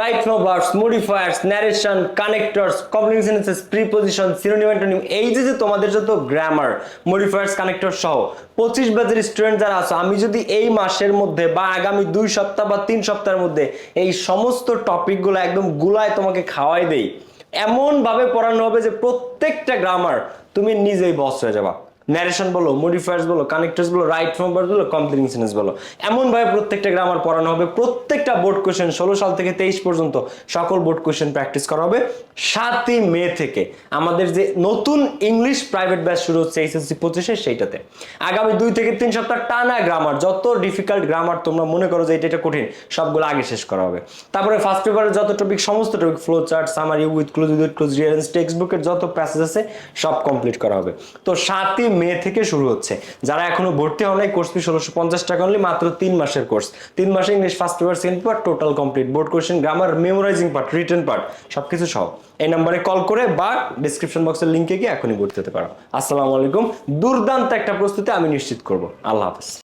Right no verbs modifiers narration connectors complement sentences preposition synonym antonym এই যে যে তোমাদের যত গ্রামার মডিফায়ার্স কানেক্টর সহ, পঁচিশ ব্যাচের স্টুডেন্ট যারা আছো, আমি যদি এই মাসের মধ্যে বা আগামী দুই সপ্তাহ বা তিন সপ্তাহের মধ্যে এই সমস্ত টপিকগুলো একদম গুলায় তোমাকে খাওয়াই দেই, এমনভাবে পড়ানো হবে যে প্রত্যেকটা গ্রামার তুমি নিজেই বস হয়ে যাবা। ন্যারেশন বলো মডিফায়ার্স বলো কানেক্টার্স বলো রাইট ফর্ম বলো কমপ্লিটিং সেন্টেন্স বলো। এমন ভাবে প্রত্যেকটা গ্রামার পড়ানো হবে, প্রত্যেকটা বোর্ড কোশ্চেন ষোলো সাল থেকে তেইশ পর্যন্ত সকল বোর্ড কোশ্চেন প্র্যাকটিস করা হবে সাতই মে থেকে। আমাদের যে নতুন ইংলিশ প্রাইভেট ব্যাচ শুরু হচ্ছে এইচএসসি পঁচিশে সেইটাতে। আগামী দুই থেকে তিন সপ্তাহ টানা গ্রামার যত ডিফিকাল্ট গ্রামার তোমরা মনে করো যে এটা এটা কঠিন, সবগুলো আগে শেষ করা হবে। তারপরে ফার্স্ট পেপারের যত টপিক সমস্ত topic flow chart summary with clues with clues rearrange text বুকের যত প্যাসেজ আছে, সব কমপ্লিট করা হবে। তো সাতই মে থেকে শুরু হচ্ছে। যারা এখনও ভর্তি হন নাই কোর্স ফি ষোলোশো পঞ্চাশ টাকা অনলি মাত্র তিন মাসের কোর্স তিন মাসে English first paper second paper total complete board question grammar memorising part written part সবকিছু সহ। এই নাম্বারে কল করে বা ডিসক্রিপশন বক্সের লিঙ্কে গিয়ে এখনই ভর্তি হতে পারো। আসসালামু আলাইকুম। দুর্দান্ত একটা প্রস্তুতি আমি নিশ্চিত করব। আল্লাহ হাফেজ।